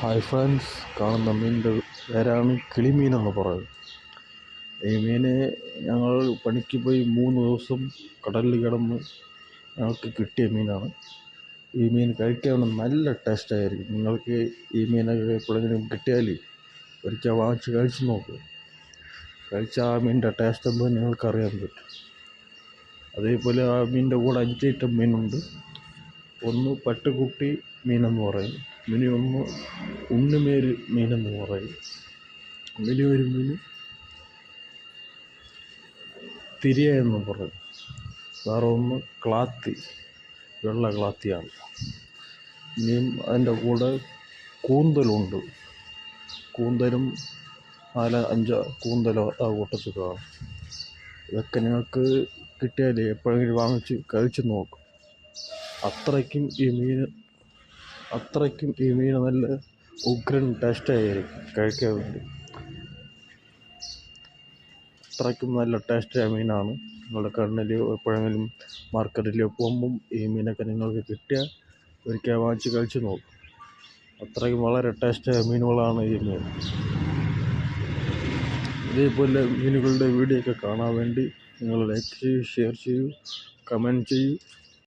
Hi friends കാണുന്ന മീനിന്റെ പേരാണ് കിളിമീൻ എന്ന് പറയുന്നത്. ഈ മീന് ഞങ്ങൾ പണിക്ക് പോയി മൂന്ന് ദിവസം കടലിൽ കിടന്ന് ഞങ്ങൾക്ക് കിട്ടിയ മീനാണ്. ഈ മീൻ കഴിക്കാൻ നല്ല ടേസ്റ്റായിരിക്കും നിങ്ങൾക്ക് ഈ മീനൊക്കെ എപ്പോഴെങ്കിലും കിട്ടിയാൽ ഒരിക്കൽ വാങ്ങിച്ച് കഴിച്ച് നോക്ക്. കഴിച്ച ആ മീനിന്റെ ടേസ്റ്റ് എന്തോ നിങ്ങൾക്ക് അറിയാൻ പറ്റും. അതേപോലെ ആ മീനിന്റെ കൂടെ അഞ്ച് ഐറ്റം മീനുണ്ട്. ഒന്ന് പട്ടുകുട്ടി മീനെന്ന് പറയും ഇനി ഒന്ന് ഉണ്ണിമേൽ മീനെന്ന് പറയും. മിനി ഒരു മീൻ തിരിയ എന്ന് പറയും. വേറെ ഒന്ന് ക്ലാത്തി വെള്ള ക്ലാത്തിയാണ്. ഇനിയും അതിന്റെ കൂടെ കൂന്തലുണ്ട്. കൂന്തലും നാല് അഞ്ച് കൂന്തലോ ആ കൂട്ടത്തിൽ കാണും. ഇതൊക്കെ നിങ്ങൾക്ക് കിട്ടിയാൽ എപ്പോഴെങ്കിലും വാങ്ങിച്ച് കഴിച്ച് നോക്കും. അത്രയ്ക്കും ഈ മീൻ അത്രയ്ക്കും ഈ മീൻ നല്ല ഉഗ്രൻ ടേസ്റ്റായിരിക്കും കഴിക്കാൻ വേണ്ടി. അത്രയ്ക്കും നല്ല ടേസ്റ്റായ മീനാണ്. നിങ്ങളുടെ കണ്ണിലെയോ എപ്പോഴെങ്കിലും മാർക്കറ്റിലോ പോകുമ്പം ഈ മീനൊക്കെ നിങ്ങൾക്ക് കിട്ടിയാൽ ഒരിക്കൽ വാങ്ങിച്ച് കഴിച്ച് നോക്കും. അത്രയ്ക്കും വളരെ ടേസ്റ്റായ മീനുകളാണ് ഈ മീൻ. ഇതേപോലെ മീനുകളുടെ വീഡിയോ ഒക്കെ കാണാൻ വേണ്ടി നിങ്ങൾ ലൈക്ക് ചെയ്യൂ ഷെയർ ചെയ്യൂ കമന്റ് ചെയ്യൂ.